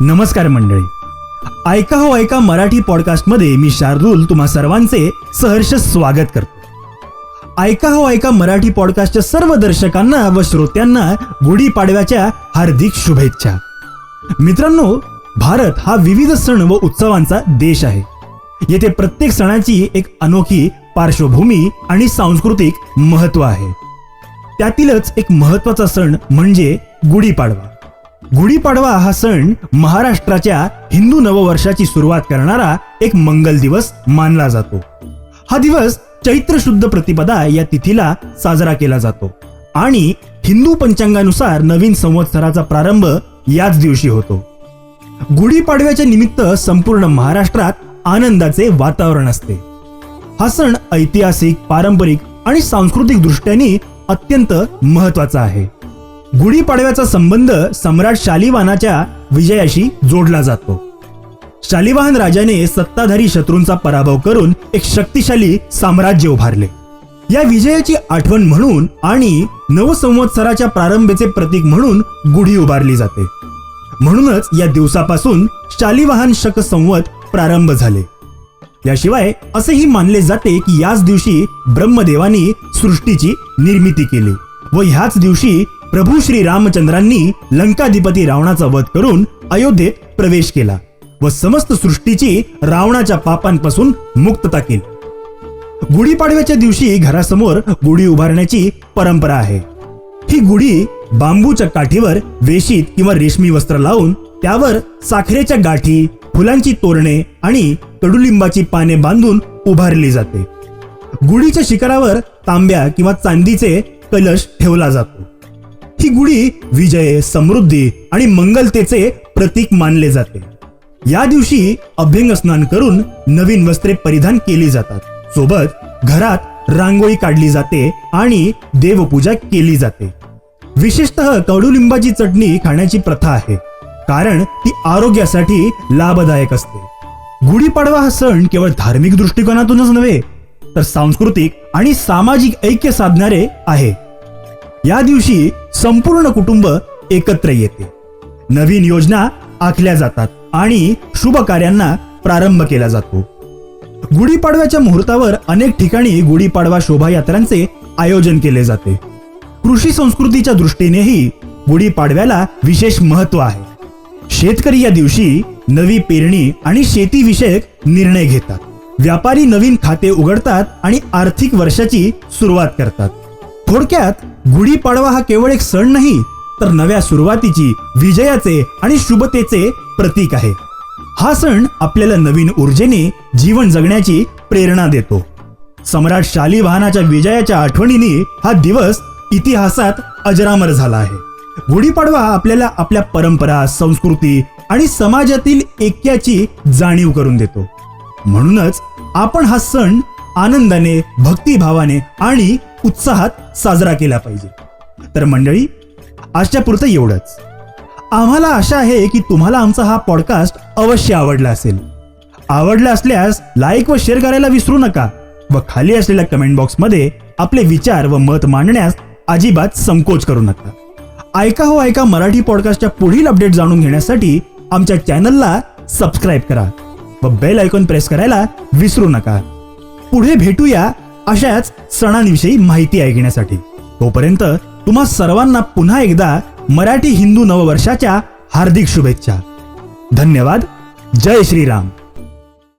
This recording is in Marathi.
नमस्कार मंडळी. ऐका हो ऐका मराठी पॉडकास्टमध्ये मी शार्दूल तुम्हा सर्वांचे सहर्ष स्वागत करतो. ऐका हो ऐका मराठी पॉडकास्टच्या सर्व दर्शकांना व श्रोत्यांना गुढीपाडव्याच्या हार्दिक शुभेच्छा. मित्रांनो भारत हा विविध सण व उत्सवांचा देश आहे. येथे प्रत्येक सणाची एक अनोखी पार्श्वभूमी आणि सांस्कृतिक महत्त्व आहे. त्यातीलच एक महत्त्वाचा सण म्हणजे गुढीपाडवा. गुढीपाडवा हा सण महाराष्ट्राच्या हिंदू नववर्षाची सुरुवात करणारा एक मंगल दिवस मानला जातो. हा दिवस चैत्र शुद्ध प्रतिपदा या तिथीला साजरा केला जातो आणि हिंदू पंचांगानुसार नवीन संवत्सराचा प्रारंभ याच दिवशी होतो. गुढीपाडव्याच्या निमित्त संपूर्ण महाराष्ट्रात आनंदाचे वातावरण असते. हा सण ऐतिहासिक पारंपरिक आणि सांस्कृतिक दृष्ट्याने अत्यंत महत्त्वाचा आहे. गुढीपाडव्याचा संबंध सम्राट शालिवानाच्या विजयाशी जोडला जातो. शालिवाहन राजाने सत्ताधारी शत्रूंचा पराभव करून एक शक्तिशाली साम्राज्य उभारले. या विजयाची आठवण म्हणून आणि नवसंवत्सराच्या प्रारंभेचे प्रतीक म्हणून गुढी उभारली जाते. म्हणूनच या दिवसापासून शालिवाहन शक संवत प्रारंभ झाले. याशिवाय असेही मानले जाते की याच दिवशी ब्रह्मदेवानी सृष्टीची निर्मिती केली व ह्याच दिवशी प्रभू श्री रामचंद्रांनी लंकाधिपती रावणाचा वध करून अयोध्येत प्रवेश केला व समस्त सृष्टीची रावणाच्या पापांपासून मुक्तता केली. गुढीपाडव्याच्या दिवशी घरासमोर गुढी उभारण्याची परंपरा आहे. ही गुढी बांबूच्या काठीवर वेशीत किंवा रेशमी वस्त्र लावून त्यावर साखरेच्या गाठी फुलांची तोरणे आणि कडुलिंबाची पाने बांधून उभारली जाते. गुढीच्या शिखरावर तांब्या किंवा चांदीचे कलश ठेवला जातो. ही गुढी विजय समृद्धी आणि मंगलतेचे प्रतीक मानले जाते. या दिवशी अभ्यंग स्नान करून नवीन वस्त्रे परिधान केली जातात. सोबत घरात रांगोळी काढली जाते आणि देवपूजा केली जाते. विशेषतः कडुलिंबाची चटणी खाण्याची प्रथा आहे कारण ती आरोग्यासाठी लाभदायक असते. गुढीपाडवा हा सण केवळ धार्मिक दृष्टिकोनातूनच नव्हे तर सांस्कृतिक आणि सामाजिक ऐक्य साधणारे आहे. या दिवशी संपूर्ण कुटुंब एकत्र येते. नवीन योजना आखल्या जातात आणि शुभ कार्यांना प्रारंभ केला जातो. गुढीपाडव्याच्या मुहूर्तावर अनेक ठिकाणी गुढीपाडवा शोभायात्रांचे आयोजन केले जाते. कृषी संस्कृतीच्या दृष्टीनेही गुढीपाडव्याला विशेष महत्त्व आहे. शेतकरी या दिवशी नवी पेरणी आणि शेतीविषयक निर्णय घेतात. व्यापारी नवीन खाते उघडतात आणि आर्थिक वर्षाची सुरुवात करतात. थोडक्यात गुढीपाडवा हा केवळ एक सण नाही तर नव्या सुरुवातीची विजयाचे आणि शुभतेचे प्रतीक आहे. हा सण आपल्याला नवीन ऊर्जेने जीवन जगण्याची प्रेरणा देतो. सम्राट शालिवाहनाच्या विजयाच्या आठवणीने हा दिवस इतिहासात अजरामर झाला आहे. गुढीपाडवा हा आपल्याला आपल्या परंपरा संस्कृती आणि समाजातील ऐक्याची जाणीव करून देतो. म्हणूनच आपण हा सण आनंदाने भक्तिभावाने आणि उत्साहात साजरा केला पाहिजे. तर मंडळी आजच्या पुरतं एवढंच. आम्हाला आशा आहे की तुम्हाला आमचा हा पॉडकास्ट अवश्य आवडला असेल. आवडला असल्यास लाईक व शेअर करायला विसरू नका व खाली असलेल्या कमेंट बॉक्समध्ये आपले विचार व मत मांडण्यास अजिबात संकोच करू नका. ऐका हो ऐका मराठी पॉडकास्टच्या पुढील अपडेट जाणून घेण्यासाठी आमच्या चॅनलला सबस्क्राईब करा व बेल आयकॉन प्रेस करायला विसरू नका. पुढे भेटूया अशाच सणांविषयी माहिती ऐकण्यासाठी. तोपर्यंत तुम्हा सर्वांना पुन्हा एकदा मराठी हिंदू नववर्षाच्या हार्दिक शुभेच्छा. धन्यवाद. जय श्रीराम.